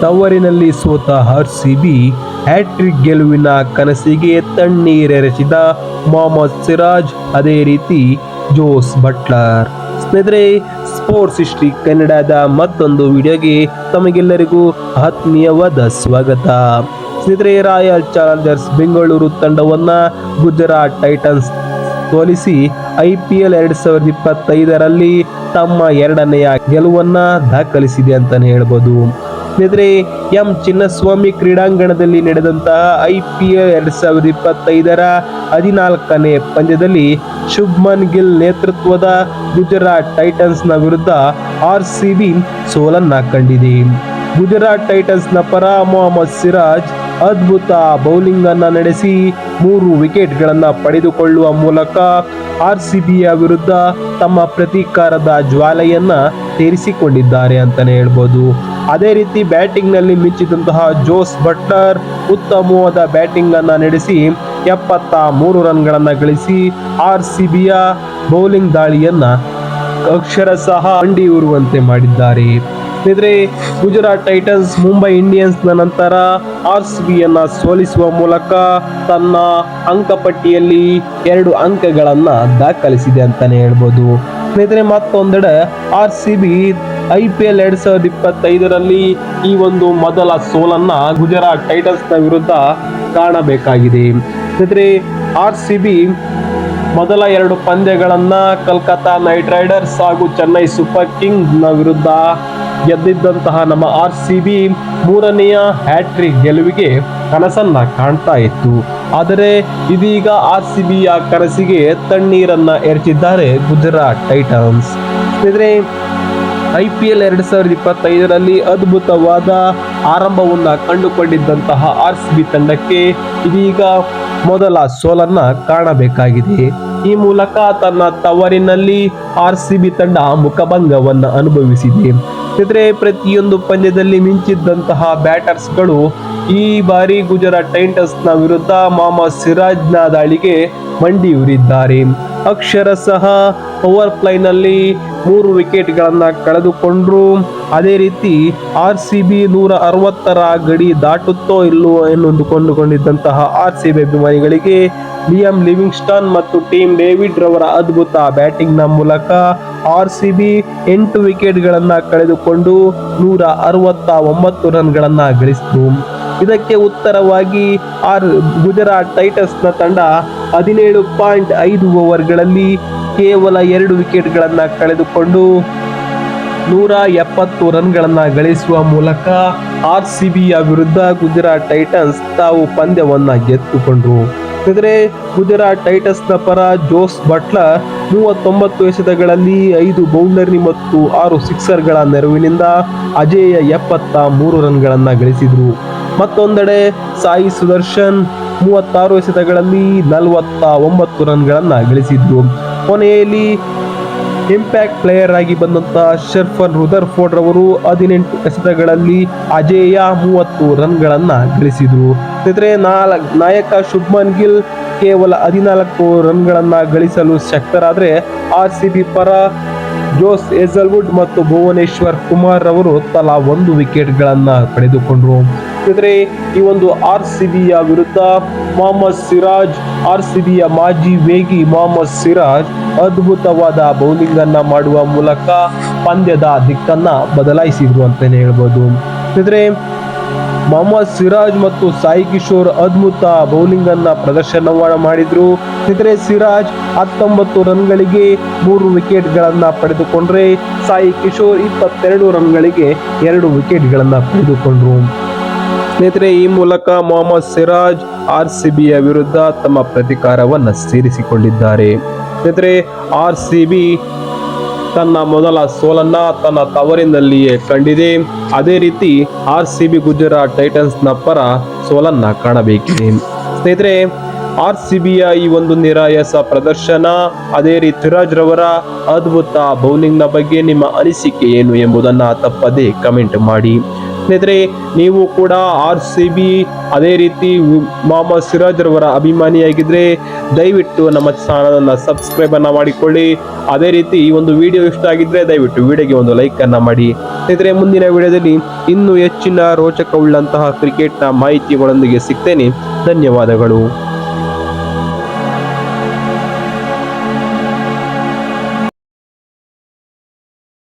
ತವರಿನಲ್ಲಿ ಸೋತ R C B, hat trick ಗೆಲುವಿನ ಕನಸಿಗೆ ತಣ್ಣೀರೆರಚಿದ ಮೊಹಮ್ಮದ್ ಸಿರಾಜ್, ಅದೇ ರೀತಿ ಜೋಸ್ ಬಟ್ಲರ್. ಸ್ನೇಹಿತರೆ, ಸ್ಪೋರ್ಟ್ಸ್ ಹಿಸ್ಟ್ರಿ ಕನ್ನಡದ ಮತ್ತೊಂದು ವಿಡಿಯೋಗೆ ತಮಗೆಲ್ಲರಿಗೂ ಆತ್ಮೀಯವಾದ ಸ್ವಾಗತ. ಸ್ನೇಹಿತರೆ, ರಾಯಲ್ ಚಾಲೆಂಜರ್ಸ್ ಬೆಂಗಳೂರು ತಂಡವನ್ನ ಗುಜರಾತ್ ಟೈಟನ್ಸ್ ಸೋಲಿಸಿ ಐ ಪಿ ಎಲ್ ಎರಡ್ ಸಾವಿರದ ಇಪ್ಪತ್ತೈದರಲ್ಲಿ ತಮ್ಮ ಎರಡನೆಯ ಗೆಲುವನ್ನ ದಾಖಲಿಸಿದೆ ಅಂತಾನೆ ಹೇಳ್ಬೋದು. ಸ್ನೇಹಿತರೆ, ಎಂ ಚಿನ್ನಸ್ವಾಮಿ ಕ್ರೀಡಾಂಗಣದಲ್ಲಿ ನಡೆದಂತಹ ಐ ಪಿ ಎಲ್ ಎರಡ್ ಸಾವಿರದ ಇಪ್ಪತ್ತೈದರ ಹದಿನಾಲ್ಕನೇ ಪಂದ್ಯದಲ್ಲಿ ಶುಭ್ಮನ್ ಗಿಲ್ ನೇತೃತ್ವದ ಗುಜರಾತ್ ಟೈಟನ್ಸ್ನ ವಿರುದ್ಧ ಆರ್ ಸಿ ಬಿ ಸೋಲನ್ನ ಕಂಡಿದೆ. ಗುಜರಾತ್ ಟೈಟನ್ಸ್ನ ಪರ ಮೊಹಮ್ಮದ್ ಸಿರಾಜ್ ಅದ್ಭುತ ಬೌಲಿಂಗ್ ಅನ್ನ ನಡೆಸಿ ಮೂರು ವಿಕೆಟ್ಗಳನ್ನು ಪಡೆದುಕೊಳ್ಳುವ ಮೂಲಕ ಆರ್ ಸಿ ಬಿಯ ವಿರುದ್ಧ ತಮ್ಮ ಪ್ರತೀಕಾರದ ಜ್ವಾಲೆಯನ್ನ ತೀರಿಸಿಕೊಂಡಿದ್ದಾರೆ ಅಂತಾನೆ ಹೇಳ್ಬೋದು. ಅದೇ ರೀತಿ ಬ್ಯಾಟಿಂಗ್ನಲ್ಲಿ ಮಿಂಚಿದಂತಹ ಜೋಸ್ ಬಟ್ಲರ್ ಉತ್ತಮವಾದ ಬ್ಯಾಟಿಂಗ್ ಅನ್ನ ನಡೆಸಿ ಎಪ್ಪತ್ತ ಮೂರು ರನ್ಗಳನ್ನು ಗಳಿಸಿ ಆರ್ ಸಿ ಬಿಯ ಬೌಲಿಂಗ್ ದಾಳಿಯನ್ನ ಅಕ್ಷರಶಃ ಅಂಡಿಯೂರುವಂತೆ ಮಾಡಿದ್ದಾರೆ. ಸ್ನೇಹಿತರೆ, ಗುಜರಾತ್ ಟೈಟನ್ಸ್ ಮುಂಬೈ ಇಂಡಿಯನ್ಸ್ನ ನಂತರ ಆರ್ ಸಿ ಬಿಯನ್ನು ಸೋಲಿಸುವ ಮೂಲಕ ತನ್ನ ಅಂಕಪಟ್ಟಿಯಲ್ಲಿ ಎರಡು ಅಂಕಗಳನ್ನ ದಾಖಲಿಸಿದೆ ಅಂತಾನೆ ಹೇಳ್ಬೋದು. ಸ್ನೇಹಿತರೆ, ಮತ್ತೊಂದೆಡೆ R C B I P L ಎರಡ್ ಸಾವಿರದ ಇಪ್ಪತ್ತೈದರಲ್ಲಿ ಈ ಒಂದು ಮೊದಲ ಸೋಲನ್ನ ಗುಜರಾತ್ ಟೈಟನ್ಸ್ನ ವಿರುದ್ಧ ಕಾಣಬೇಕಾಗಿದೆ. ಆರ್ ಸಿ ಬಿ ಮೊದಲ ಎರಡು ಪಂದ್ಯಗಳನ್ನು ಕಲ್ಕತ್ತಾ ನೈಟ್ ರೈಡರ್ಸ್ ಹಾಗೂ ಚೆನ್ನೈ ಸೂಪರ್ ಕಿಂಗ್ನ ವಿರುದ್ಧ ಗೆದ್ದಿದ್ದಂತಹ ನಮ್ಮ ಆರ್ ಸಿ ಬಿ ಮೂರನೆಯ ಹ್ಯಾಟ್ರಿಕ್ ಗೆಲುವಿಗೆ ಕನಸನ್ನ ಕಾಣ್ತಾ ಇತ್ತು. ಆದರೆ ಇದೀಗ ಆರ್ ಸಿ ಬಿಯ ಕನಸಿಗೆ ತಣ್ಣೀರನ್ನ ಎರಚಿದ್ದಾರೆ ಗುಜರಾತ್ ಟೈಟನ್ಸ್. ಸ್ನೇಹಿತರೆ, ಐ ಪಿ ಎಲ್ ಎರಡು ಸಾವಿರದ ಇಪ್ಪತ್ತೈದರಲ್ಲಿ ಅದ್ಭುತವಾದ ಆರಂಭವನ್ನ ಕಂಡುಕೊಂಡಿದ್ದಂತಹ ಆರ್ ಸಿ ಬಿ ತಂಡಕ್ಕೆ ಇದೀಗ ಮೊದಲ ಸೋಲನ್ನ ಕಾಣಬೇಕಾಗಿದೆ. ಈ ಮೂಲಕ ತನ್ನ ತವರಿನಲ್ಲಿ ಆರ್ ಸಿ ಬಿ ತಂಡ ಮುಖಭಂಗವನ್ನ ಅನುಭವಿಸಿದೆ. ಇದ್ರೆ ಪ್ರತಿಯೊಂದು ಪಂದ್ಯದಲ್ಲಿ ಮಿಂಚಿದ್ದಂತಹ ಬ್ಯಾಟರ್ಸ್ಗಳು ಈ ಬಾರಿ ಗುಜರಾತ್ ಟೈಟನ್ಸ್ನ ವಿರುದ್ಧ ಮೊಹಮ್ಮದ್ ಸಿರಾಜ್ನ ದಾಳಿಗೆ ಮಂಡಿಯೂರಿದ್ದಾರೆ ಸಹ ಪವರ್ ಪ್ಲೈನಲ್ಲಿ ಮೂರು ವಿಕೆಟ್ಗಳನ್ನು ಕಳೆದುಕೊಂಡ್ರು. ಅದೇ ರೀತಿ ಆರ್ ಸಿ ಬಿ ನೂರ ಅರವತ್ತರ ಗಡಿ ದಾಟುತ್ತೋ ಇಲ್ಲವೋ ಎನ್ನುವುದು ಕೊಂಡುಕೊಂಡಿದ್ದಂತಹ ಆರ್ ಸಿ ಬಿ ಅಭಿಮಾನಿಗಳಿಗೆ ಲಿಯಂ ಲಿವಿಂಗ್ಸ್ಟನ್ ಮತ್ತು ಟೀಮ್ ಡೇವಿಡ್ ರವರ ಅದ್ಭುತ ಬ್ಯಾಟಿಂಗ್ನ ಮೂಲಕ ಆರ್ ಸಿ ಬಿ ಎಂಟು ವಿಕೆಟ್ಗಳನ್ನು ಕಳೆದುಕೊಂಡು ನೂರ ಅರವತ್ತ ಒಂಬತ್ತು ರನ್ಗಳನ್ನು ಗಳಿಸಿತು. ಇದಕ್ಕೆ ಉತ್ತರವಾಗಿ ಆರ್ ಗುಜರಾತ್ ಟೈಟನ್ಸ್ನ ತಂಡ ಹದಿನೇಳು ಪಾಯಿಂಟ್ ಐದು ಓವರ್ಗಳಲ್ಲಿ ಕೇವಲ ಎರಡು ವಿಕೆಟ್ಗಳನ್ನು ಕಳೆದುಕೊಂಡು ನೂರ ಎಪ್ಪತ್ತು ರನ್ಗಳನ್ನು ಗಳಿಸುವ ಮೂಲಕ ಆರ್ ಸಿ ಬಿಯ ವಿರುದ್ಧ ಗುಜರಾತ್ ಟೈಟನ್ಸ್ ತಾವು ಪಂದ್ಯವನ್ನು ಗೆದ್ದುಕೊಂಡರು. ಆದರೆ ಗುಜರಾತ್ ಟೈಟನ್ಸ್ನ ಪರ ಜೋಸ್ ಬಟ್ಲರ್ ಮೂವತ್ತೊಂಬತ್ತು ಎಸೆತಗಳಲ್ಲಿ ಐದು ಬೌಂಡರಿ ಮತ್ತು ಆರು ಸಿಕ್ಸರ್ಗಳ ನೆರವಿನಿಂದ ಅಜೇಯ ಎಪ್ಪತ್ತ ಮೂರು ರನ್ಗಳನ್ನು ಗಳಿಸಿದರು. ಮತ್ತೊಂದೆಡೆ ಸಾಯಿ ಸುದರ್ಶನ್ ಮೂವತ್ತಾರು ಎಸೆತಗಳಲ್ಲಿ ನಲವತ್ತ ಒಂಬತ್ತು ರನ್ಗಳನ್ನು ಗಳಿಸಿದ್ರು. ಕೊನೆಯಲ್ಲಿ ಇಂಪ್ಯಾಕ್ಟ್ ಪ್ಲೇಯರ್ ಆಗಿ ಬಂದಂತಹ ಶರ್ಫನ್ ರುದರ್ ಫೋರ್ಡ್ ರವರು ಹದಿನೆಂಟು ಎಸೆತಗಳಲ್ಲಿ ಅಜೇಯ ಮೂವತ್ತು ರನ್ಗಳನ್ನು ಗಳಿಸಿದ್ರು. ಸ್ನೇಹಿತರೆ ನಾಲ್ಕು ನಾಯಕ ಶುಭ್ಮನ್ ಗಿಲ್ ಕೇವಲ ಹದಿನಾಲ್ಕು ರನ್ಗಳನ್ನು ಗಳಿಸಲು ಶಕ್ತರಾದ್ರೆ, ಆರ್ ಸಿ ಬಿ ಪರ ಜೋಸ್ ಎಜಲ್ವುಡ್ ಮತ್ತು ಭುವನೇಶ್ವರ್ ಕುಮಾರ್ ಅವರು ತಲಾ ಒಂದು ವಿಕೆಟ್ಗಳನ್ನು ಪಡೆದುಕೊಂಡ್ರು. ಸ್ನೇಹಿತರೆ ಈ ಒಂದು ಆರ್ ಸಿ ಬಿಯ ವಿರುದ್ಧ ಮೊಹಮ್ಮದ್ ಸಿರಾಜ್, ಆರ್ ಸಿ ಬಿಯ ಮಾಜಿ ವೇಗಿ ಮೊಹಮ್ಮದ್ ಸಿರಾಜ್ ಅದ್ಭುತವಾದ ಬೌಲಿಂಗ್ ಅನ್ನ ಮಾಡುವ ಮೂಲಕ ಪಂದ್ಯದ ದಿಕ್ಕನ್ನ ಬದಲಾಯಿಸಿದ್ರು ಅಂತಾನೆ ಹೇಳ್ಬೋದು. ಸ್ನೇಹಿತರೆ, ಮೊಹಮ್ಮದ್ ಸಿರಾಜ್ ಮತ್ತು ಸಾಯಿ ಕಿಶೋರ್ ಅದ್ಭುತ ಬೌಲಿಂಗ್ ಅನ್ನ ಪ್ರದರ್ಶನ ಮಾಡಿದ್ರು. ಸ್ನೇಹಿತರೆ, ಸಿರಾಜ್ ಹತ್ತೊಂಬತ್ತು ರನ್ಗಳಿಗೆ ಮೂರು ವಿಕೆಟ್ಗಳನ್ನ ಪಡೆದುಕೊಂಡ್ರೆ, ಸಾಯಿ ಕಿಶೋರ್ ಇಪ್ಪತ್ತೆರಡು ರನ್ಗಳಿಗೆ ಎರಡು ವಿಕೆಟ್ಗಳನ್ನ ಪಡೆದುಕೊಂಡ್ರು. ಸ್ನೇಹಿತರೆ, ಈ ಮೂಲಕ ಮೊಹಮ್ಮದ್ ಸಿರಾಜ್ ಆರ್ ಸಿ ಬಿಯ ವಿರುದ್ಧ ತಮ್ಮ ಪ್ರತಿಕಾರವನ್ನು ಸೇರಿಸಿಕೊಂಡಿದ್ದಾರೆ. ಸ್ನೇಹಿತರೆ, ಆರ್ ಸಿ ಬಿ ತನ್ನ ಮೊದಲ ಸೋಲನ್ನ ತನ್ನ ತವರಿನಲ್ಲಿಯೇ ಕಂಡಿದೆ. ಅದೇ ರೀತಿ ಆರ್ ಸಿ ಬಿ ಗುಜರಾತ್ ಟೈಟನ್ಸ್ನ ಪರ ಸೋಲನ್ನ ಕಾಣಬೇಕಿದೆ. ಸ್ನೇಹಿತರೆ, ಆರ್ ಸಿ ಬಿಯ ಈ ಒಂದು ನಿರಾಯಾಸ ಪ್ರದರ್ಶನ, ಅದೇ ರೀತಿ ಸಿರಾಜ್ ರವರ ಅದ್ಭುತ ಬೌಲಿಂಗ್ನ ಬಗ್ಗೆ ನಿಮ್ಮ ಅನಿಸಿಕೆ ಏನು ಎಂಬುದನ್ನ ತಪ್ಪದೆ ಕಮೆಂಟ್ ಮಾಡಿ. ಸ್ನೇಹಿತರೆ, ನೀವು ಕೂಡ ಆರ್ ಸಿ ಬಿ ಅದೇ ರೀತಿ ಮೊಹಮ್ಮದ್ ಸಿರಾಜ್ ರವರ ಅಭಿಮಾನಿಯಾಗಿದ್ದರೆ ದಯವಿಟ್ಟು ನಮ್ಮ ಚಾನಲನ್ನು ಸಬ್ಸ್ಕ್ರೈಬ್ ಅನ್ನ ಮಾಡಿಕೊಳ್ಳಿ. ಅದೇ ರೀತಿ ಈ ಒಂದು ವಿಡಿಯೋ ಇಷ್ಟ ಆಗಿದ್ರೆ ದಯವಿಟ್ಟು ವಿಡಿಯೋಗೆ ಒಂದು ಲೈಕ್ ಅನ್ನ ಮಾಡಿ. ಸ್ನೇಹಿತರೆ, ಮುಂದಿನ ವಿಡಿಯೋದಲ್ಲಿ ಇನ್ನೂ ಹೆಚ್ಚಿನ ರೋಚಕವುಳ್ಳಂತಹ ಕ್ರಿಕೆಟ್ನ ಮಾಹಿತಿಗಳೊಂದಿಗೆ ಸಿಗ್ತೇನೆ. ಧನ್ಯವಾದಗಳು.